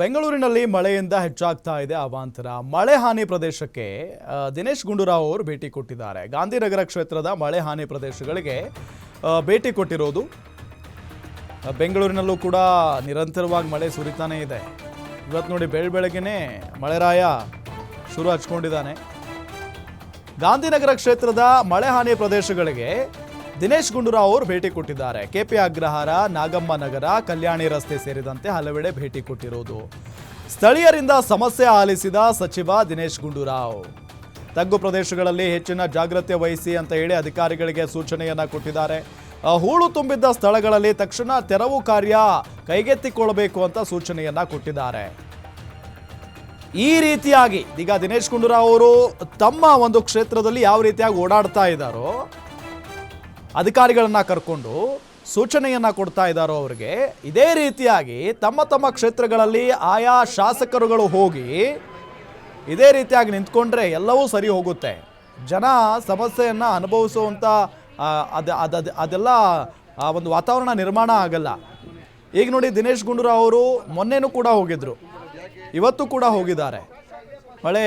ಬೆಂಗಳೂರಿನಲ್ಲಿ ಮಳೆಯಿಂದ ಹೆಚ್ಚಾಗ್ತಾ ಇದೆ ಅವಾಂತರ. ಮಳೆ ಹಾನಿ ಪ್ರದೇಶಕ್ಕೆ ದಿನೇಶ್ ಗುಂಡೂರಾವ್ ಅವರು ಭೇಟಿ ಕೊಟ್ಟಿದ್ದಾರೆ. ಗಾಂಧಿನಗರ ಕ್ಷೇತ್ರದ ಮಳೆ ಹಾನಿ ಪ್ರದೇಶಗಳಿಗೆ ಭೇಟಿ ಕೊಟ್ಟಿರೋದು. ಬೆಂಗಳೂರಿನಲ್ಲೂ ಕೂಡ ನಿರಂತರವಾಗಿ ಮಳೆ ಸುರಿತಾನೇ ಇದೆ. ಇವತ್ತು ನೋಡಿ ಬೆಳ ಬೆಳಗ್ಗೆನೆ ಮಳೆರಾಯ ಶುರು ಹಚ್ಕೊಂಡಿದ್ದಾನೆ. ಗಾಂಧಿನಗರ ಕ್ಷೇತ್ರದ ಮಳೆ ಹಾನಿ ಪ್ರದೇಶಗಳಿಗೆ ದಿನೇಶ್ ಗುಂಡೂರಾವ್ ಅವರು ಭೇಟಿ ಕೊಟ್ಟಿದ್ದಾರೆ. ಕೆಪಿ ಅಗ್ರಹಾರ, ನಾಗಮ್ಮ ನಗರ, ಕಲ್ಯಾಣಿ ರಸ್ತೆ ಸೇರಿದಂತೆ ಹಲವೆಡೆ ಭೇಟಿ ಕೊಟ್ಟಿರುವುದು ಸ್ಥಳೀಯರಿಂದ ಸಮಸ್ಯೆ ಆಲಿಸಿದ ಸಚಿವ ದಿನೇಶ್ ಗುಂಡೂರಾವ್. ತಗ್ಗು ಪ್ರದೇಶಗಳಲ್ಲಿ ಹೆಚ್ಚಿನ ಜಾಗ್ರತೆ ವಹಿಸಿ ಅಂತ ಹೇಳಿ ಅಧಿಕಾರಿಗಳಿಗೆ ಸೂಚನೆಯನ್ನ ಕೊಟ್ಟಿದ್ದಾರೆ. ಹೂಳು ತುಂಬಿದ್ದ ಸ್ಥಳಗಳಲ್ಲಿ ತಕ್ಷಣ ತೆರವು ಕಾರ್ಯ ಕೈಗೆತ್ತಿಕೊಳ್ಳಬೇಕು ಅಂತ ಸೂಚನೆಯನ್ನ ಕೊಟ್ಟಿದ್ದಾರೆ. ಈ ರೀತಿಯಾಗಿ, ಈಗ ದಿನೇಶ್ ಗುಂಡೂರಾವ್ ಅವರು ತಮ್ಮ ಒಂದು ಕ್ಷೇತ್ರದಲ್ಲಿ ಯಾವ ರೀತಿಯಾಗಿ ಓಡಾಡ್ತಾ ಇದ್ದಾರೋ ಅಧಿಕಾರಿಗಳನ್ನ ಕರ್ಕೊಂಡು ಸೂಚನೆಯನ್ನ ಕೊಡ್ತಾ ಇದ್ದಾರೋ ಅವರಿಗೆ, ಇದೇ ರೀತಿಯಾಗಿ ತಮ್ಮ ತಮ್ಮ ಕ್ಷೇತ್ರಗಳಲ್ಲಿ ಆಯಾ ಶಾಸಕರುಗಳು ಹೋಗಿ ಇದೇ ರೀತಿಯಾಗಿ ನಿಂತ್ಕೊಂಡ್ರೆ ಎಲ್ಲವೂ ಸರಿ ಹೋಗುತ್ತೆ. ಜನ ಸಮಸ್ಯೆಯನ್ನು ಅನುಭವಿಸುವಂಥ ಅದ ಅದ, ಅದ- ಅದೆಲ್ಲ ಒಂದು ವಾತಾವರಣ ನಿರ್ಮಾಣ ಆಗಲ್ಲ. ಈಗ ನೋಡಿ ದಿನೇಶ್ ಗುಂಡೂರಾವ್ ಅವರು ಮೊನ್ನೆನೂ ಕೂಡ ಹೋಗಿದ್ರು. ಇವತ್ತು ಕೂಡ ಹೋಗಿದ್ದಾರೆ. ಮಳೆ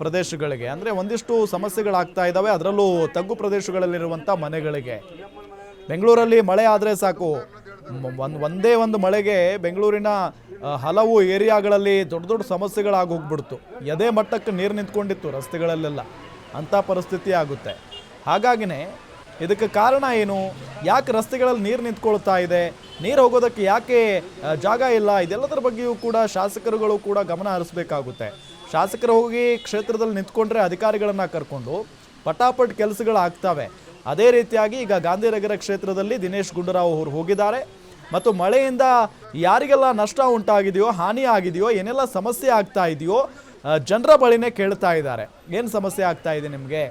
ಪ್ರದೇಶಗಳಿಗೆ. ಅಂದರೆ ಒಂದಿಷ್ಟು ಸಮಸ್ಯೆಗಳಾಗ್ತಾ ಇದ್ದಾವೆ ಅದರಲ್ಲೂ ತಗ್ಗು ಪ್ರದೇಶಗಳಲ್ಲಿರುವಂಥ ಮನೆಗಳಿಗೆ. ಬೆಂಗಳೂರಲ್ಲಿ ಮಳೆ ಆದರೆ ಸಾಕು. ಒಂದು, ಒಂದೇ ಒಂದು ಮಳೆಗೆ ಬೆಂಗಳೂರಿನ ಹಲವು ಏರಿಯಾಗಳಲ್ಲಿ ದೊಡ್ಡ ದೊಡ್ಡ ಸಮಸ್ಯೆಗಳಾಗಿ ಹೋಗ್ಬಿಡ್ತು. ಎದೆ ಮಟ್ಟಕ್ಕೆ ನೀರು ನಿಂತ್ಕೊಂಡಿತ್ತು ರಸ್ತೆಗಳಲ್ಲೆಲ್ಲ. ಅಂಥ ಪರಿಸ್ಥಿತಿ ಆಗುತ್ತೆ. ಹಾಗಾಗಿನೇ ಇದಕ್ಕೆ ಕಾರಣ ಏನು? ಯಾಕೆ ರಸ್ತೆಗಳಲ್ಲಿ ನೀರು ನಿಂತ್ಕೊಳ್ತಾ ಇದೆ? ನೀರು ಹೋಗೋದಕ್ಕೆ ಯಾಕೆ ಜಾಗ ಇಲ್ಲ? ಇದೆಲ್ಲದರ ಬಗ್ಗೆಯೂ ಕೂಡ ಶಾಸಕರುಗಳು ಕೂಡ ಗಮನ ಹರಿಸ್ಬೇಕಾಗುತ್ತೆ. ಶಾಸಕರು ಹೋಗಿ ಕ್ಷೇತ್ರದಲ್ಲಿ ನಿಂತ್ಕೊಂಡ್ರೆ ಅಧಿಕಾರಿಗಳನ್ನ ಕರ್ಕೊಂಡು ಪಟಾಪಟ್ ಕೆಲಸಗಳು ಆಗ್ತವೆ ಅದೇ ರೀತಿಯಾಗಿ ಈಗ ಗಾಂಧಿನಗರ ಕ್ಷೇತ್ರದಲ್ಲಿ ದಿನೇಶ್ ಗುಂಡೂರಾವ್ ಅವರು ಹೋಗಿದ್ದಾರೆ. ಮತ್ತು ಮಳೆಯಿಂದ ಯಾರಿಗೆಲ್ಲ ನಷ್ಟ ಉಂಟಾಗಿದೆಯೋ, ಹಾನಿ ಆಗಿದೆಯೋ, ಏನೆಲ್ಲ ಸಮಸ್ಯೆ ಆಗ್ತಾ ಇದೆಯೋ ಜನರ ಬಳಿನೇ ಕೇಳ್ತಾ ಇದ್ದಾರೆ. ಏನು ಸಮಸ್ಯೆ ಆಗ್ತಾ ಇದೆ ನಿಮಗೆ?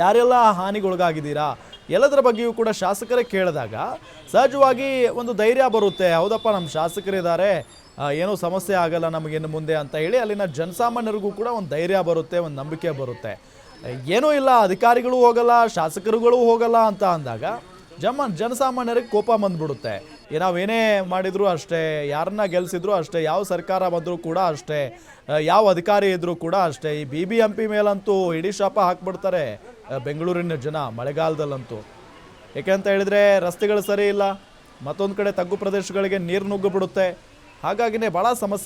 ಯಾರೆಲ್ಲ ಹಾನಿಗೊಳಗಾಗಿದ್ದೀರಾ? ಎಲ್ಲದರ ಬಗ್ಗೆಯೂ ಕೂಡ ಶಾಸಕರೇ ಕೇಳಿದಾಗ ಸಹಜವಾಗಿ ಒಂದು ಧೈರ್ಯ ಬರುತ್ತೆ. ಹೌದಪ್ಪ, ನಮ್ಮ ಶಾಸಕರಿದ್ದಾರೆ ಏನೂ ಸಮಸ್ಯೆ ಆಗಲ್ಲ ನಮಗಿನ್ನು ಮುಂದೆ ಅಂತ ಹೇಳಿ ಅಲ್ಲಿನ ಜನಸಾಮಾನ್ಯರಿಗೂ ಕೂಡ ಒಂದು ಧೈರ್ಯ ಬರುತ್ತೆ, ಒಂದು ನಂಬಿಕೆ ಬರುತ್ತೆ. ಏನೂ ಇಲ್ಲ, ಅಧಿಕಾರಿಗಳು ಹೋಗಲ್ಲ, ಶಾಸಕರುಗಳು ಹೋಗಲ್ಲ ಅಂತ ಅಂದಾಗ ಜಮ, ಜನಸಾಮಾನ್ಯರಿಗೆ ಕೋಪ ಬಂದ್ಬಿಡುತ್ತೆ. ನಾವೇನೇ ಮಾಡಿದರೂ ಅಷ್ಟೇ, ಯಾರನ್ನ ಗೆಲ್ಸಿದ್ರು ಅಷ್ಟೇ, ಯಾವ ಸರ್ಕಾರ ಬಂದರೂ ಕೂಡ ಅಷ್ಟೇ ಯಾವ ಅಧಿಕಾರಿ ಇದ್ದರೂ ಕೂಡ ಅಷ್ಟೇ, ಈ ಬಿ ಬಿ ಎಂ ಪಿ ಮೇಲಂತೂ ಇಡೀ ಶಾಪ ಹಾಕ್ಬಿಡ್ತಾರೆ. ಬೆಂಗಳೂರಿನ ಜನ ಮಳೆಗಾಲದಲ್ಲಂತೂ. ಯಾಕೆಂತ ಹೇಳಿದರೆ ರಸ್ತೆಗಳು ಸರಿ ಇಲ್ಲ, ಮತ್ತೊಂದು ಕಡೆ ತಗ್ಗು ಪ್ರದೇಶಗಳಿಗೆ ನೀರು ನುಗ್ಗಿಬಿಡುತ್ತೆ ಹಾಗಾಗಿನೇ ಭಾಳ ಸಮಸ್ಯೆ